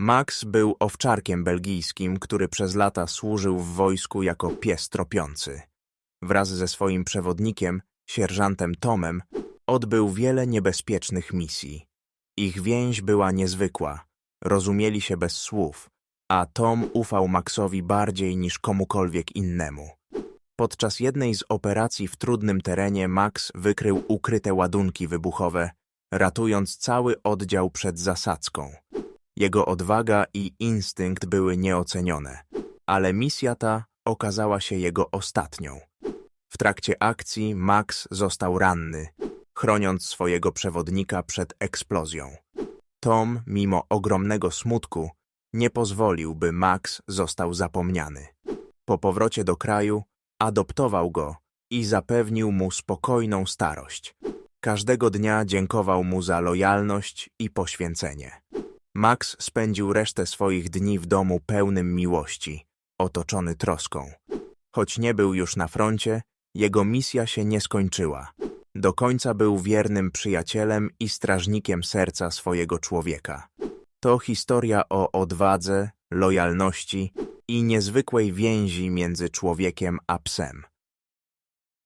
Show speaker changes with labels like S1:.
S1: Max był owczarkiem belgijskim, który przez lata służył w wojsku jako pies tropiący. Wraz ze swoim przewodnikiem, sierżantem Tomem, odbył wiele niebezpiecznych misji. Ich więź była niezwykła, rozumieli się bez słów, a Tom ufał Maxowi bardziej niż komukolwiek innemu. Podczas jednej z operacji w trudnym terenie Max wykrył ukryte ładunki wybuchowe, ratując cały oddział przed zasadzką. Jego odwaga i instynkt były nieocenione, ale misja ta okazała się jego ostatnią. W trakcie akcji Max został ranny, chroniąc swojego przewodnika przed eksplozją. Tom, mimo ogromnego smutku, nie pozwolił, by Max został zapomniany. Po powrocie do kraju adoptował go i zapewnił mu spokojną starość. Każdego dnia dziękował mu za lojalność i poświęcenie. Max spędził resztę swoich dni w domu pełnym miłości, otoczony troską. Choć nie był już na froncie, jego misja się nie skończyła. Do końca był wiernym przyjacielem i strażnikiem serca swojego człowieka. To historia o odwadze, lojalności i niezwykłej więzi między człowiekiem a psem.